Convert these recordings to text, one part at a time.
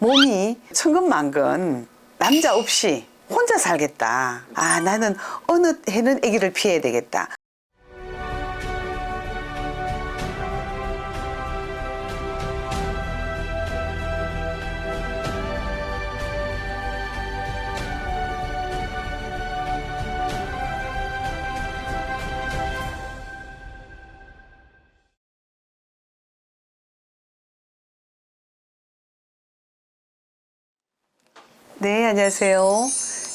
몸이 천근만근 남자 없이 혼자 살겠다. 아, 나는 어느 해는 아기를 피해야 되겠다. 네, 안녕하세요.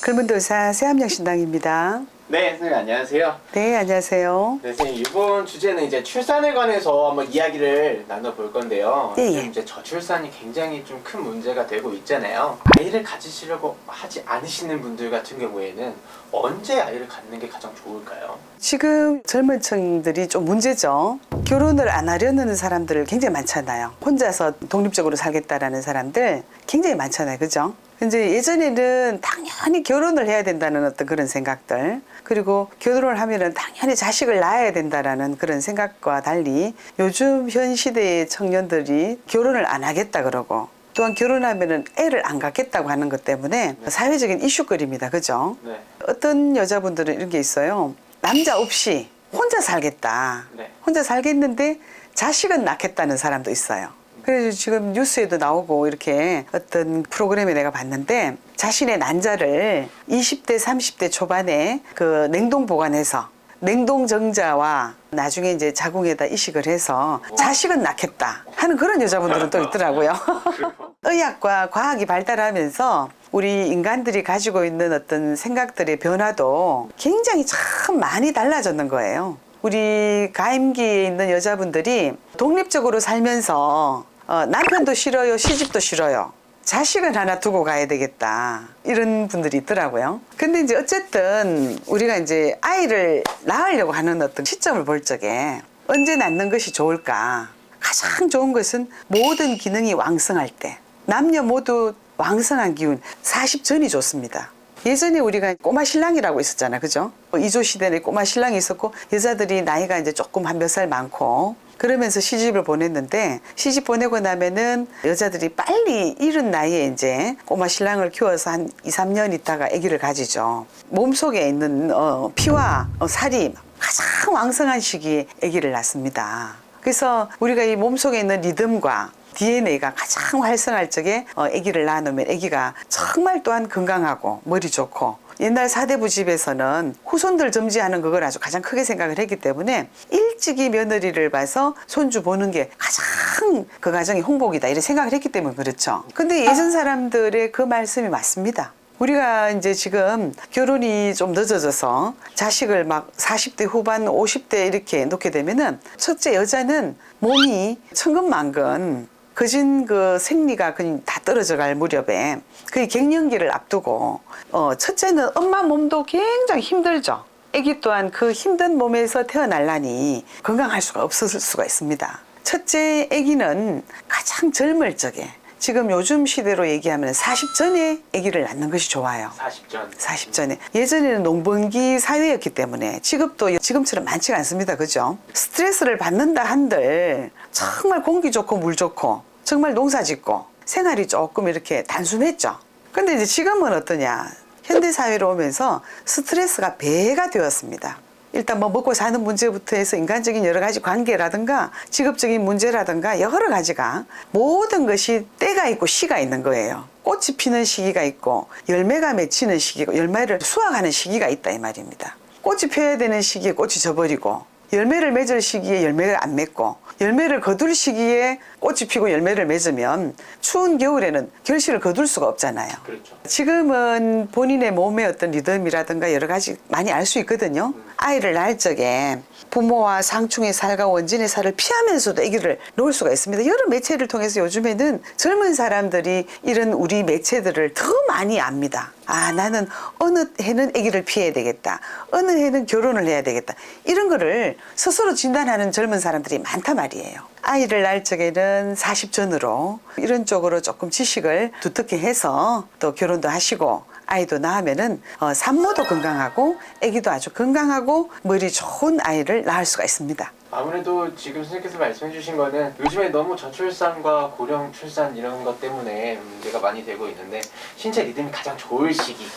글문도사 새함양신당입니다. 네, 선생님 안녕하세요. 네, 안녕하세요. 네, 선생님 이번 주제는 이제 출산에 관해서 한번 이야기를 나눠볼 건데요. 예, 요즘 예. 이제 저출산이 굉장히 좀 큰 문제가 되고 있잖아요. 아이를 가지시려고 하지 않으시는 분들 같은 경우에는 언제 아이를 갖는 게 가장 좋을까요? 지금 젊은 층들이 좀 문제죠. 결혼을 안 하려는 사람들 굉장히 많잖아요. 혼자서 독립적으로 살겠다라는 사람들 굉장히 많잖아요. 그죠? 이제 예전에는 당연히 결혼을 해야 된다는 어떤 그런 생각들 그리고 결혼을 하면은 당연히 자식을 낳아야 된다라는 그런 생각과 달리 요즘 현 시대의 청년들이 결혼을 안 하겠다 그러고 또한 결혼하면은 애를 안 갖겠다고 하는 것 때문에 사회적인 이슈거리입니다. 그죠? 네. 어떤 여자분들은 이런 게 있어요. 남자 없이 혼자 살겠다. 네. 혼자 살겠는데 자식은 낳겠다는 사람도 있어요. 그래서 지금 뉴스에도 나오고 이렇게 어떤 프로그램에 내가 봤는데 자신의 난자를 20대, 30대 초반에 그 냉동 보관해서 냉동 정자와 나중에 이제 자궁에다 이식을 해서 자식은 낳겠다 하는 그런 여자분들은 또 있더라고요. 의학과 과학이 발달하면서 우리 인간들이 가지고 있는 어떤 생각들의 변화도 굉장히 참 많이 달라졌는 거예요. 우리 가임기에 있는 여자분들이 독립적으로 살면서 어, 남편도 싫어요, 시집도 싫어요. 자식은 하나 두고 가야 되겠다. 이런 분들이 있더라고요. 근데 이제 어쨌든 우리가 이제 아이를 낳으려고 하는 어떤 시점을 볼 적에 언제 낳는 것이 좋을까? 가장 좋은 것은 모든 기능이 왕성할 때. 남녀 모두 왕성한 기운 40 전이 좋습니다. 예전에 우리가 꼬마 신랑이라고 있었잖아. 그죠? 이조 시대에 꼬마 신랑이 있었고 여자들이 나이가 이제 조금 한 몇 살 많고 그러면서 시집을 보냈는데 시집 보내고 나면은 여자들이 빨리 이른 나이에 이제 꼬마 신랑을 키워서 한 2, 3년 있다가 아기를 가지죠. 몸속에 있는 어, 피와 어, 살이 가장 왕성한 시기에 아기를 낳습니다. 그래서 우리가 이 몸속에 있는 리듬과 DNA가 가장 활성할 적에 어, 아기를 낳아놓으면 아기가 정말 또한 건강하고 머리 좋고 옛날 사대부 집에서는 후손들 점지하는 그걸 아주 가장 크게 생각을 했기 때문에 일 찍이 며느리를 봐서 손주 보는 게 가장 그 가정의 홍복이다 이런 생각을 했기 때문에 그렇죠. 근데 예전 사람들의 그 말씀이 맞습니다. 우리가 이제 지금 결혼이 좀 늦어져서 자식을 막 40대 후반, 50대 이렇게 놓게 되면은 첫째 여자는 몸이 천근만근 거진 그 생리가 그냥 다 떨어져 갈 무렵에 그 갱년기를 앞두고 어 첫째는 엄마 몸도 굉장히 힘들죠. 아기 또한 그 힘든 몸에서 태어날라니 건강할 수가 없을 수가 있습니다. 첫째 아기는 가장 젊을 적에 지금 요즘 시대로 얘기하면 40 전에 아기를 낳는 것이 좋아요. 40전. 40 전에 예전에는 농번기 사회였기 때문에 직업도 지금처럼 많지가 않습니다. 그죠? 스트레스를 받는다 한들 정말 공기 좋고 물 좋고 정말 농사 짓고 생활이 조금 이렇게 단순했죠. 근데 이제 지금은 어떠냐? 현대 사회로 오면서 스트레스가 배가 되었습니다. 일단 뭐 먹고 사는 문제부터 해서 인간적인 여러 가지 관계라든가 직업적인 문제라든가 여러 가지가 모든 것이 때가 있고 시가 있는 거예요. 꽃이 피는 시기가 있고 열매가 맺히는 시기고 열매를 수확하는 시기가 있다 이 말입니다. 꽃이 펴야 되는 시기에 꽃이 져버리고 열매를 맺을 시기에 열매를 안 맺고 열매를 거둘 시기에 꽃이 피고 열매를 맺으면 추운 겨울에는 결실을 거둘 수가 없잖아요. 그렇죠. 지금은 본인의 몸의 어떤 리듬이라든가 여러 가지 많이 알 수 있거든요. 아이를 낳을 적에 부모와 상충의 살과 원진의 살을 피하면서도 아기를 놓을 수가 있습니다. 여러 매체를 통해서 요즘에는 젊은 사람들이 이런 우리 매체들을 더 많이 압니다. 아, 나는 어느 해는 아기를 피해야 되겠다. 어느 해는 결혼을 해야 되겠다. 이런 거를 스스로 진단하는 젊은 사람들이 많단 말이에요. 아이를 낳을 적에는 40 전으로 이런 쪽으로 조금 지식을 두텁게 해서 또 결혼도 하시고 아이도 낳으면은 어, 산모도 건강하고 아기도 아주 건강하고 머리 좋은 아이를 낳을 수가 있습니다. 아무래도 지금 선생님께서 말씀해 주신 거는 요즘에 너무 저출산과 고령 출산 이런 것 때문에 문제가 많이 되고 있는데 신체 리듬이 가장 좋을 시기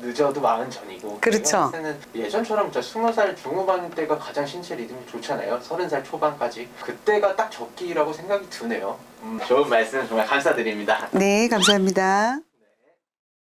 늦어도 마흔 전이고. 그렇죠. 는 예전처럼 저 스무 살 중후반 때가 가장 신체 리듬이 좋잖아요. 서른 살 초반까지. 그때가 딱 적기라고 생각이 드네요. 음, 좋은 말씀 정말 감사드립니다. 네, 감사합니다.